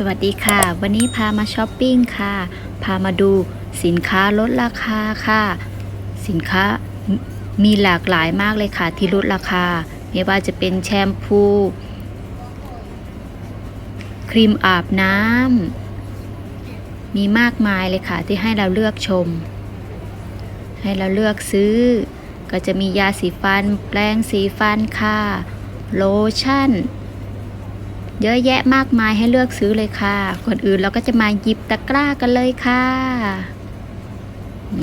สวัสดีค่ะ วันนี้พามาช้อปปิ้งค่ะ พามาดูสินค้าลดราคาค่ะ สินค้ามีหลากหลายมากเลยค่ะที่ลดราคา ไม่ว่าจะเป็นแชมพู ครีมอาบน้ำมีมากมายเลยค่ะที่ให้เราเลือกชม ให้เราเลือกซื้อ ก็จะมียาสีฟัน แปรงสีฟันค่ะ โลชั่น เยอะแยะมากมายให้เลือกซื้อเลยค่ะ ก่อนอื่นเราก็จะมาหยิบตะกร้ากันเลยค่ะ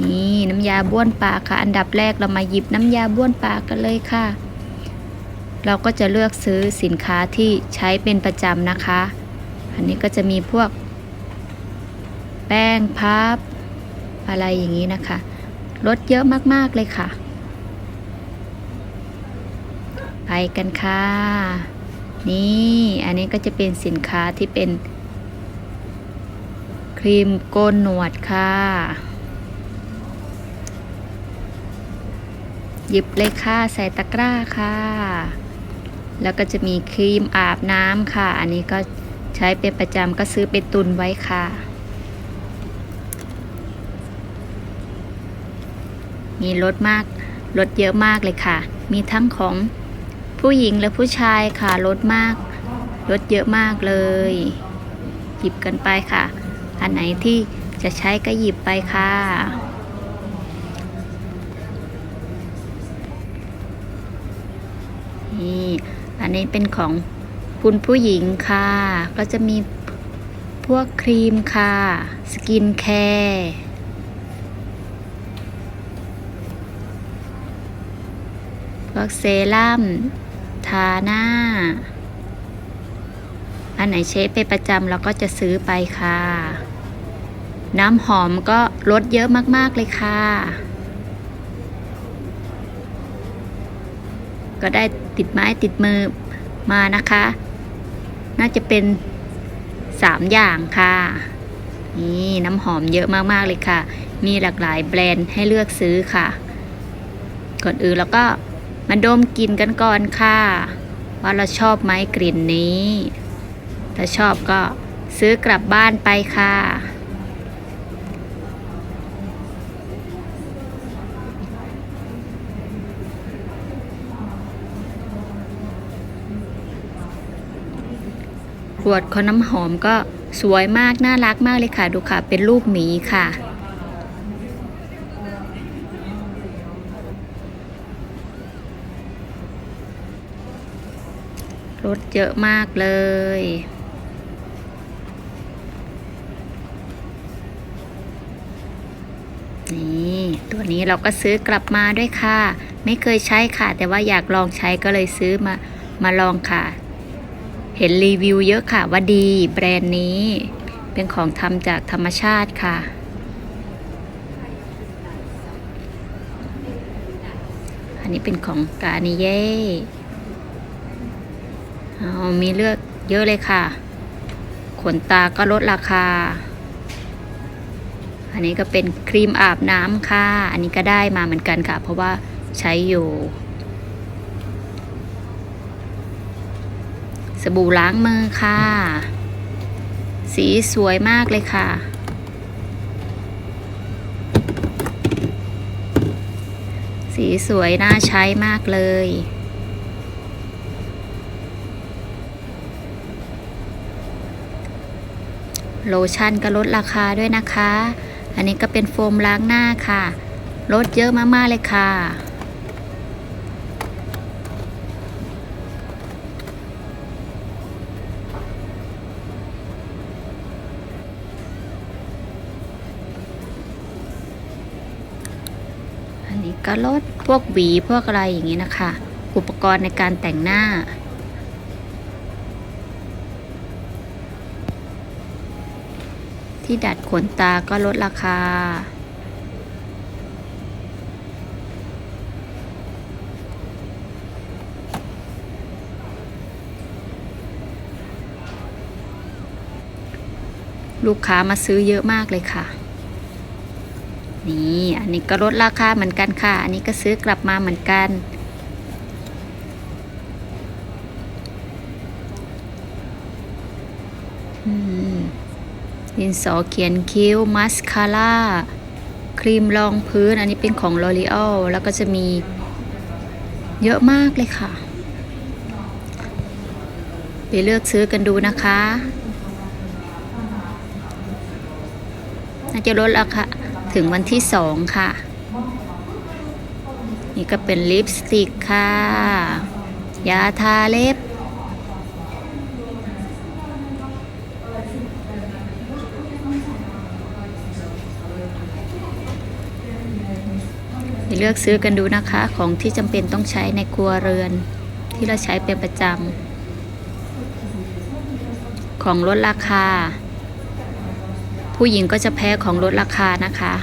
นี่น้ำยาบ้วนปากค่ะ อันดับแรกเรามาหยิบน้ำยาบ้วนปากกันเลยค่ะ เราก็จะเลือกซื้อสินค้าที่ใช้เป็นประจำนะคะ อันนี้ก็จะมีพวก แป้งพับ อะไรอย่างนี้นะคะ ลดเยอะมากๆเลยค่ะ ไปกันค่ะ นี่อันนี้ก็จะเป็นสินค้าที่เป็น ครีมโกนหนวดค่ะ หยิบเลยค่ะใส่ตะกร้าค่ะ แล้วก็จะมีครีมอาบน้ำค่ะ อันนี้ก็ใช้เป็นประจำก็ซื้อไปตุนไว้ค่ะมีลดมากลดเยอะมากเลยค่ะ มีทั้งของ ผู้หญิงและผู้ชายค่ะลดมากลดเยอะมากเลย หยิบกันไปค่ะ อันไหนที่จะใช้ก็หยิบไปค่ะนี่อันนี้เป็นของคุณผู้หญิงค่ะ ก็จะมีพวกครีมค่ะ สกินแคร์พวกเซรั่ม ทาหน้า อันไหนเชฟเป็นประจำเราก็จะซื้อไปค่ะ น้ำหอมก็ลดเยอะมากๆเลยค่ะ ก็ได้ติดไม้ติดมือมานะคะ น่าจะเป็นสามอย่างค่ะ นี่น้ำหอมเยอะมากๆเลยค่ะ มีหลากหลายแบรนด์ให้เลือกซื้อค่ะ ก่อนอื่นเราก็ มาดมกลิ่นกันก่อนค่ะ ว่าเราชอบไหมกลิ่นนี้ ถ้าชอบก็ซื้อกลับบ้านไปค่ะ ขวดของน้ำหอมก็สวยมาก น่ารักมากเลยค่ะ ดูค่ะ เป็นรูปหมีค่ะ รถ เยอะมากเลย นี่ตัวนี้เราก็ซื้อกลับมาด้วยค่ะ ไม่เคยใช้ค่ะ แต่ว่าอยากลองใช้ก็เลยซื้อมามาลองค่ะ เห็นรีวิวเยอะค่ะว่าดีแบรนด์นี้ เป็นของทำจากธรรมชาติค่ะอันนี้เป็นของกานิเย่ เอามีเลือกเยอะเลยค่ะ ขนตาก็ลดราคา อันนี้ก็เป็นครีมอาบน้ำค่ะ อันนี้ก็ได้มาเหมือนกันค่ะ เพราะว่าใช้อยู่ สบู่ล้างมือค่ะ สีสวยมากเลยค่ะสีสวยน่าใช้มากเลย โลชั่นก็ลดราคาด้วยนะคะ อันนี้ก็เป็นโฟมล้างหน้าค่ะ ลดเยอะมากๆเลยค่ะ อันนี้ก็ลดพวกหวีพวกอะไรอย่างนี้นะคะ อุปกรณ์ในการแต่งหน้า ที่ดัดขนตาก็ลดราคา ลูกค้ามาซื้อเยอะมากเลยค่ะ นี่ อันนี้ก็ลดราคาเหมือนกันค่ะ อันนี้ก็ซื้อกลับมาเหมือนกันอืม ดินสอเขียนคิ้วมัสคาร่าครีมรองพื้นอันนี้เป็นของ L'Oreal แล้วก็จะมีเยอะมากเลยค่ะ ไปเลือกซื้อกันดูนะคะน่าจะลดราคาถึงวันที่สองค่ะ นี่ก็เป็นลิปสติกค่ะ ยาทาเล็บ เลือกซื้อกันดูนะคะ ของที่จำเป็นต้องใช้ในครัวเรือน ที่เราใช้เป็นประจำของลดราคา ผู้หญิงก็จะแพ้ของลดราคานะคะ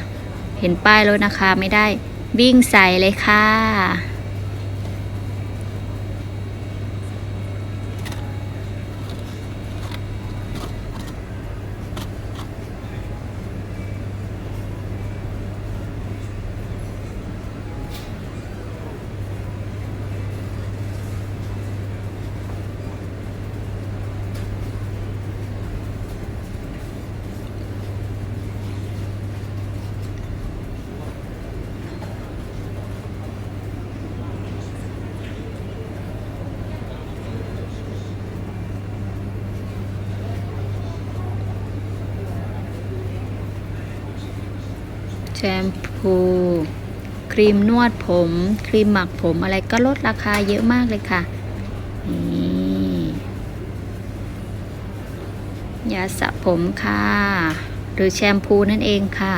เห็นป้ายลดราคาไม่ได้ วิ่งใส่เลยค่ะ ชมพู ครีมนวดผม ครีมหมักผมอะไรก็ลดราคาเยอะมากเลยค่ะนี่ยาสระผมค่ะ หรือแชมพูนั่นเองค่ะ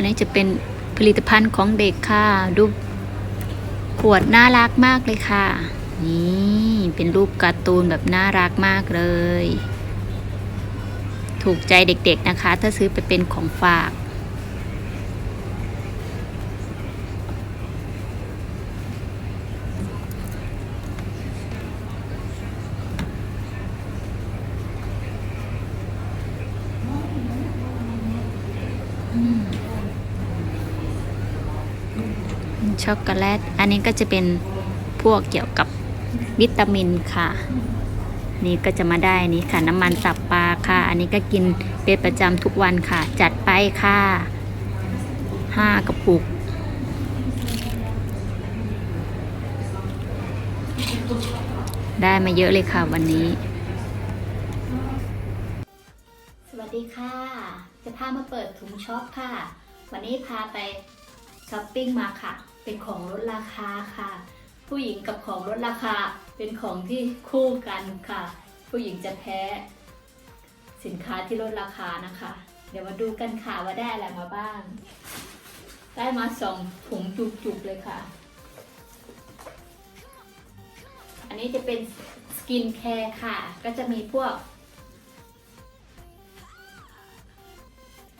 อันนี้จะเป็นผลิตภัณฑ์ของเด็กค่ะ ดูขวดน่ารักมากเลยค่ะ นี่เป็นรูปการ์ตูนแบบน่ารักมากเลย ถูกใจเด็กๆนะคะ ถ้าซื้อไปเป็นของฝาก ช็อกโกแลต อันนี้ก็จะเป็นพวกเกี่ยวกับวิตามินค่ะ นี่ก็จะมาได้นี่ค่ะน้ำมันตับปลาค่ะ อันนี้ก็กินเป็นประจำทุกวันค่ะ จัดไปค่ะห้ากระปุก ได้มาเยอะเลยค่ะวันนี้ สวัสดีค่ะ จะพามาเปิดถุงช็อปค่ะ วันนี้พาไปช้อปปิ้งมาค่ะ เป็นของลดราคาค่ะ ผู้หญิงกับของลดราคาเป็นของที่คู่กันค่ะ ผู้หญิงจะแพ้สินค้าที่ลดราคานะคะ เดี๋ยวมาดูกันค่ะว่าได้อะไรมาบ้าง ได้มาสองถุงจุกๆเลยค่ะ อันนี้จะเป็นสกินแคร์ค่ะ ก็จะมีพวก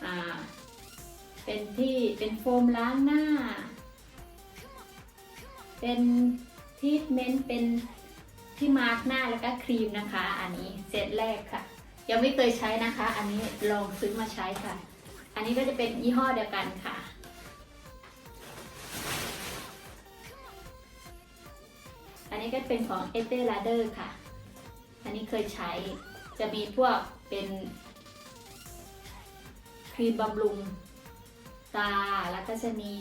อ่าเป็นที่เป็นโฟมล้างหน้า เป็นทีทเมนต์เป็นที่มาร์กหน้าแล้วก็ครีมนะคะ อันนี้เซตแรกค่ะ ยังไม่เคยใช้นะคะ อันนี้ลองซื้อมาใช้ค่ะ อันนี้ก็จะเป็นยี่ห้อเดียวกันค่ะ อันนี้ก็เป็นของ e s t e l a d e r ค่ะ อันนี้เคยใช้จะมีพวกเป็นครีมบำรุงตาแล้วก็จะมี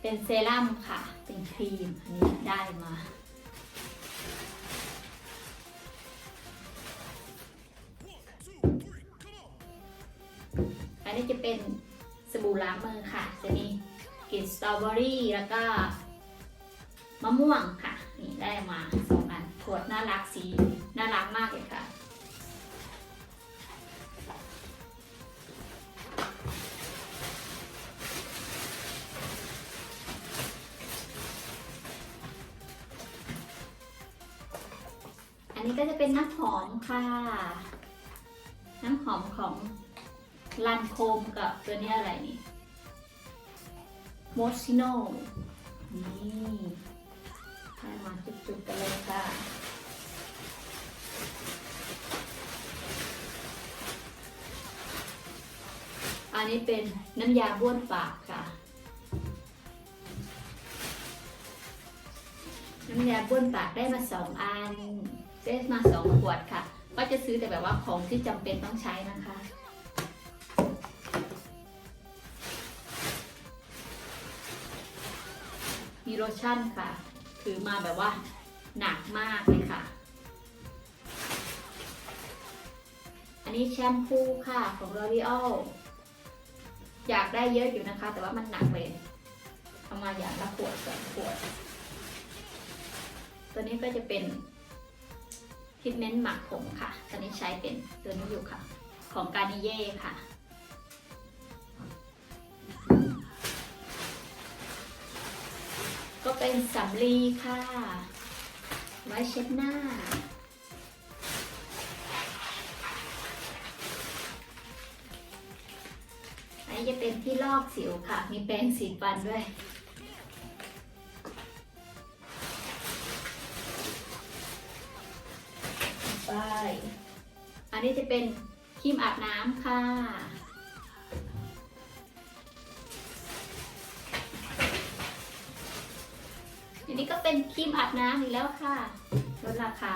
เป็นเซรั่มค่ะ เป็นครีม อันนี้ได้มา อันนี้จะเป็นสบู่ล้างมือค่ะ จะมีกลิ่นสตรอเบอรี่แล้วก็มะม่วงค่ะ นี่ได้มาสองอันขวดน่ารักสี น่ารักมากเลยค่ะ อันนี้ก็จะเป็นน้ำหอมค่ะ น้ำหอมของลันโคมกับตัวนี้อะไรนี่โมชิโนนี่ให้มาจุดๆกันเลยค่ะอันนี้เป็นน้ำยาบ้วนปากค่ะ น้ำยาบ้วนปากได้มาสองอัน เซตมาสองขวดค่ะ ก็จะซื้อแต่แบบว่าของที่จำเป็นต้องใช้นะคะมีโลชั่นค่ะ ถือมาแบบว่าหนักมากเลยค่ะ อันนี้แชมพูค่ะของ L'Oreal อยากได้เยอะอยู่นะคะ แต่ว่ามันหนักเลยเอามาอย่างละขวดสองขวด ตัวนี้ก็จะเป็น ทรีทเมนต์หมักผมค่ะ ตอนนี้ใช้เป็นตัวนี้อยู่ค่ะ ของการนิเย่ค่ะ ก็เป็นสำลีค่ะ ไว้เช็ดหน้า อันนี้จะเป็นที่ลอกสิวค่ะ มีแปรงสีฟันด้วย อันนี้จะเป็นครีมอาบน้ำค่ะ อันนี้ก็เป็นครีมอาบน้ำอีกแล้วค่ะลดราคา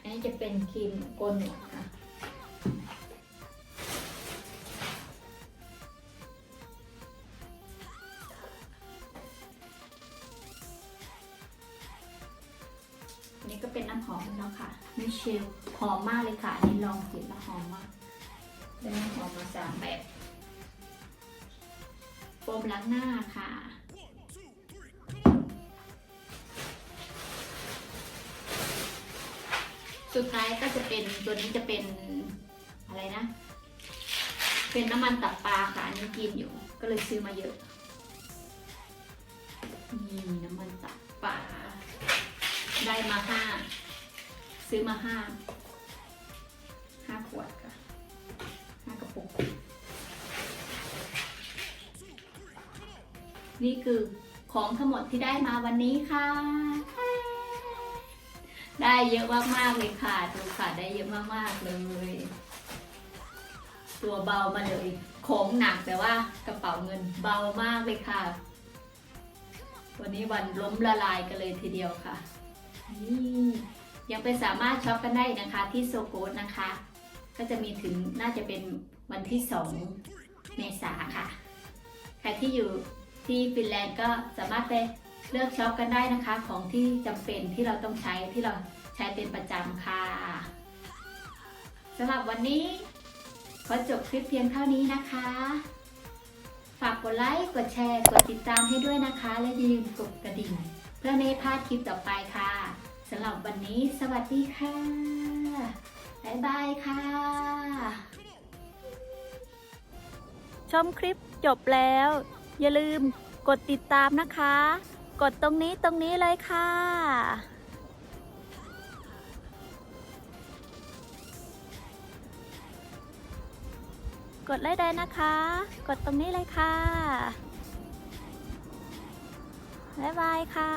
อันนี้จะเป็นครีมโกนหนวดค่ะ น้ำหอมมามแบบโฟมล้างหน้าค่ะ สุดท้ายก็จะเป็นตัวนี้จะเป็นอะไรนะ เป็นน้ำมันตับปลาค่ะ อันนี้กินอยู่ ก็เลยซื้อมาเยอะนี่น้ำมันตับปลาได้มาห้าซื้อมาห้า นี่คือของทั้งหมดที่ได้มาวันนี้ค่ะ ได้เยอะมากๆเลยค่ะดูค่ะได้เยอะมากๆเลย ตัวเบามาเลยของหนักแต่ว่ากระเป๋าเงินเบามากเลยค่ะ วันนี้วันล้มละลายกันเลยทีเดียวค่ะนี่ยังไปสามารถช็อปกันได้นะคะที่โซโกสนะคะ ก็จะมีถึงน่าจะเป็นวันที่ 2 เมษาค่ะ ใครที่อยู่ ที่ฟินแลนด์ก็สามารถไปเลือกช็อปกันได้นะคะ ของที่จำเป็นที่เราต้องใช้ที่เราใช้เป็นประจำค่ะสำหรับวันนี้ขอจบคลิปเพียงเท่านี้นะคะ ฝากกดไลค์ กดแชร์ กดติดตามให้ด้วยนะคะ และอย่าลืมกดกระดิ่ง เพื่อไม่พลาดคลิปต่อไปค่ะสำหรับวันนี้สวัสดีค่ะ บ๊ายบายค่ะ ชมคลิปจบแล้ว อย่าลืมกดติดตามนะคะ กดตรงนี้ตรงนี้เลยค่ะ กดไลค์ได้นะคะ กดตรงนี้เลยค่ะ บ๊ายบายค่ะ